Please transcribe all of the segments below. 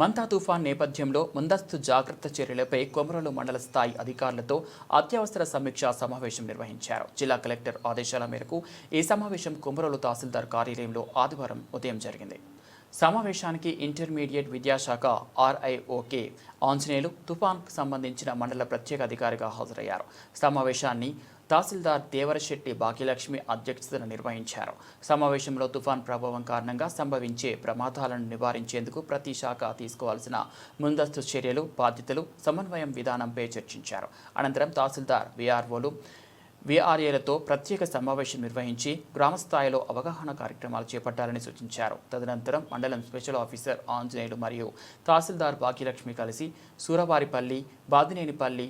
మంతా తుఫాన్ నేపథ్యంలో ముందస్తు జాగ్రత్త చర్యలపై కొమరలు మండల స్థాయి అధికారులతో అత్యవసర సమీక్షా సమావేశం నిర్వహించారు. జిల్లా కలెక్టర్ ఆదేశాల మేరకు ఈ సమావేశం కొమరలు తహసీల్దార్ కార్యాలయంలో ఆదివారం ఉదయం జరిగింది. సమావేశానికి ఇంటర్మీడియట్ విద్యాశాఖ ఆర్ఐఓకే ఆంజనేయులు తుఫాన్కు సంబంధించిన మండల ప్రత్యేక అధికారిగా హాజరయ్యారు. సమావేశాన్ని తహసీల్దార్ దేవరశెట్టి భాగ్యలక్ష్మి అధ్యక్షతన నిర్వహించారు. సమావేశంలో తుఫాన్ ప్రభావం కారణంగా సంభవించే ప్రమాదాలను నివారించేందుకు ప్రతి శాఖ తీసుకోవాల్సిన ముందస్తు చర్యలు బాధ్యతలు సమన్వయం విధానంపై చర్చించారు. అనంతరం తహసీల్దార్ విఆర్ఓలు వీఆర్ఏలతో ప్రత్యేక సమావేశం నిర్వహించి గ్రామస్థాయిలో అవగాహన కార్యక్రమాలు చేపట్టాలని సూచించారు. తదనంతరం మండలం స్పెషల్ ఆఫీసర్ ఆంజనేయులు మరియు తహసీల్దార్ భాగ్యలక్ష్మి కలిసి సూరవారిపల్లి బాదినేనిపల్లి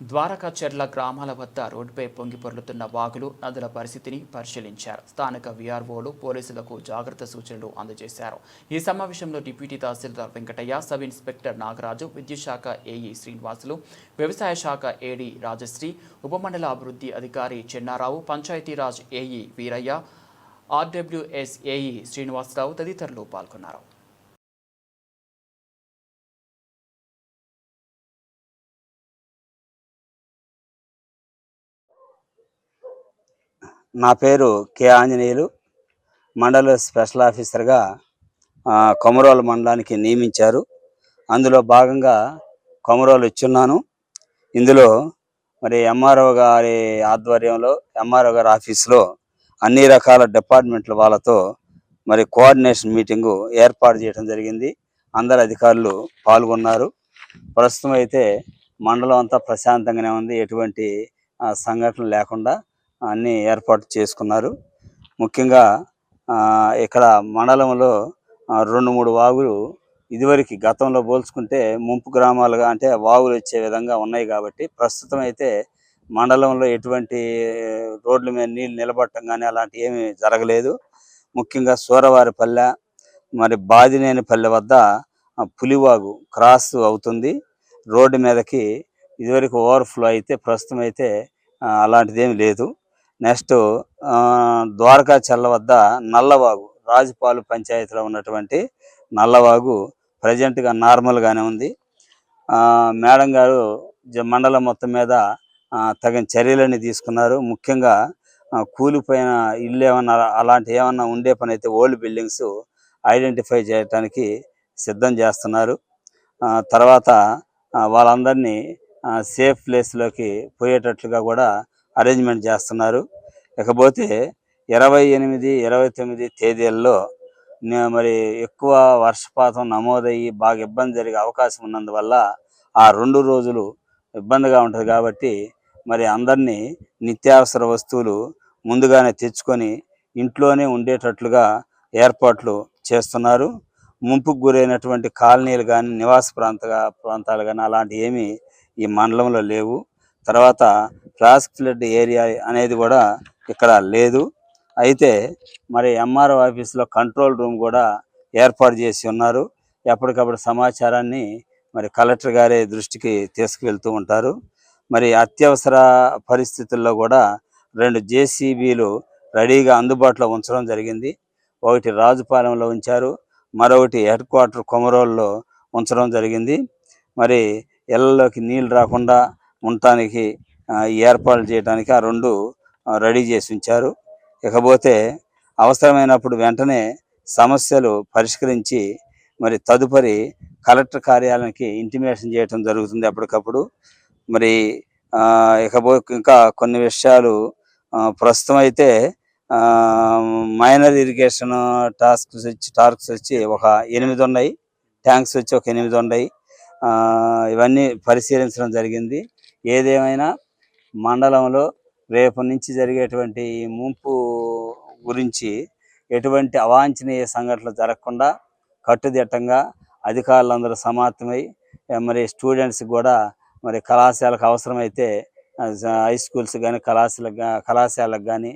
ద్వారకాచెర్ల గ్రామాల వద్ద రోడ్డుపై పొంగి పొర్లుతున్న వాగులు నదుల పరిస్థితిని పరిశీలించారు. స్థానిక వీఆర్ఓలు పోలీసులకు జాగ్రత్త సూచనలు అందజేశారు. ఈ సమావేశంలో deputy tahsildar Venkataiah sub inspector Nagaraju విద్యుత్ శాఖ ఏఈ శ్రీనివాసులు వ్యవసాయ శాఖ ఏడీ రాజశ్రీ ఉపమండల అభివృద్ధి అధికారి Chennarao Panchayati Raj AE Veeraiah RWS AE Srinivasarao తదితరులు పాల్గొన్నారు. నా పేరు కె ఆంజనేయులు. మండల స్పెషల్ ఆఫీసర్గా కొమరోలు మండలానికి నియమించారు. అందులో భాగంగా కొమరోలు ఇచ్చున్నాను. ఇందులో మరి ఎంఆర్ఓ గారి ఆధ్వర్యంలో ఎంఆర్ఓ గారి ఆఫీసులో అన్ని రకాల డిపార్ట్మెంట్ల వాళ్ళతో మరి కోఆర్డినేషన్ మీటింగు ఏర్పాటు చేయడం జరిగింది. అందరు అధికారులు పాల్గొన్నారు. ప్రస్తుతం అయితే మండలం అంతా ప్రశాంతంగానే ఉంది. ఎటువంటి సంఘటనలు లేకుండా అన్ని ఏర్పాటు చేసుకున్నారు. ముఖ్యంగా ఇక్కడ మండలంలో రెండు మూడు వాగులు ఇదివరకు గతంలో పోల్చుకుంటే ముంపు గ్రామాలుగా అంటే వాగులు వచ్చే విధంగా ఉన్నాయి కాబట్టి ప్రస్తుతం అయితే మండలంలో ఎటువంటి రోడ్ల మీద నీళ్ళు నిలబడటం కానీ అలాంటివి ఏమీ జరగలేదు. ముఖ్యంగా సూరవారిపల్లె మరి బాదినేనిపల్లె వద్ద పులివాగు క్రాస్ అవుతుంది. రోడ్డు మీదకి ఇదివరకు ఓవర్ఫ్లో అయితే ప్రస్తుతం అయితే అలాంటిదేమి లేదు. నెక్స్ట్ ద్వారకా చెల్ల వద్ద నల్లవాగు రాజుపాలు పంచాయతీలో ఉన్నటువంటి నల్లవాగు ప్రజెంట్గా నార్మల్గానే ఉంది. మేడం గారు జ- మండలం మొత్తం మీద తగిన చర్యలన్నీ తీసుకున్నారు. ముఖ్యంగా కూలిపోయిన ఇల్లు ఏమన్నా అలాంటి ఏమన్నా ఉండే పని అయితే ఓల్డ్ బిల్డింగ్స్ ఐడెంటిఫై చేయడానికి సిద్ధం చేస్తున్నారు. తర్వాత వాళ్ళందరినీ సేఫ్ ప్లేస్లోకి పోయేటట్లుగా కూడా అరేంజ్మెంట్ చేస్తున్నారు. ఇకపోతే ఇరవై ఎనిమిది ఇరవై తొమ్మిది తేదీల్లో మరి ఎక్కువ వర్షపాతం నమోదయ్యి బాగా ఇబ్బంది జరిగే అవకాశం ఉన్నందువల్ల ఆ రెండు రోజులు ఇబ్బందిగా ఉంటుంది కాబట్టి మరి అందరినీ నిత్యావసర వస్తువులు ముందుగానే తెచ్చుకొని ఇంట్లోనే ఉండేటట్లుగా ఏర్పాట్లు చేస్తున్నారు. ముంపుకు గురైనటువంటి కాలనీలు కానీ నివాస ప్రాంత ప్రాంతాలు కానీ అలాంటివి ఏమీ ఈ మండలంలో లేవు. తర్వాత ఫ్లాస్క్ ఫ్లడ్ ఏరియా అనేది కూడా ఇక్కడ లేదు. అయితే మరి ఎంఆర్ఓ ఆఫీస్లో కంట్రోల్ రూమ్ కూడా ఏర్పాటు చేసి ఉన్నారు. ఎప్పటికప్పుడు సమాచారాన్ని మరి కలెక్టర్ గారి దృష్టికి తీసుకువెళ్తూ ఉంటారు. మరి అత్యవసర పరిస్థితుల్లో కూడా రెండు జేసీబీలు రెడీగా అందుబాటులో ఉంచడం జరిగింది. ఒకటి రాజుపాలెంలో ఉంచారు. మరొకటి హెడ్ క్వార్టర్ కొమరోల్లో ఉంచడం జరిగింది. మరి ఇళ్ళలోకి నీళ్ళు రాకుండా ఉండటానికి ఏర్పాటు చేయడానికి ఆ రెండు రెడీ చేసి ఉంచారు. ఇకపోతే అవసరమైనప్పుడు వెంటనే సమస్యలు పరిష్కరించి మరి తదుపరి కలెక్టర్ కార్యాలయానికి ఇంటిమేషన్ చేయటం జరుగుతుంది అప్పటికప్పుడు. మరి ఇకపో ఇంకా కొన్ని విషయాలు ప్రస్తుతం అయితే మైనర్ ఇరిగేషన్ టాస్క్స్ వచ్చి టార్క్స్ వచ్చి ఒక ఎనిమిది ఉన్నాయి. ట్యాంక్స్ వచ్చి ఒక ఎనిమిది ఉన్నాయి. ఇవన్నీ పరిశీలించడం జరిగింది. ఏదేమైనా మండలంలో రేపు నుంచి జరిగేటువంటి ఈ ముంపు గురించి ఎటువంటి అవాంఛనీయ సంఘటనలు జరగకుండా కట్టుదిట్టంగా అధికారులందరూ సమాప్తమై మరి స్టూడెంట్స్ కూడా మరి కళాశాలకు అవసరమైతే హై స్కూల్స్ కానీ కళాశాలకు కళాశాలకు కానీ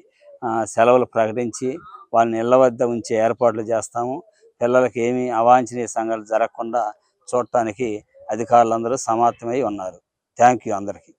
సెలవులు ప్రకటించి వాళ్ళని ఇళ్ళ వద్ద ఉంచే ఏర్పాట్లు చేస్తాము. పిల్లలకి ఏమీ అవాంఛనీయ సంఘటనలు జరగకుండా చూడటానికి అధికారులందరూ సమాప్తమై ఉన్నారు. థ్యాంక్ యూ అందరికీ.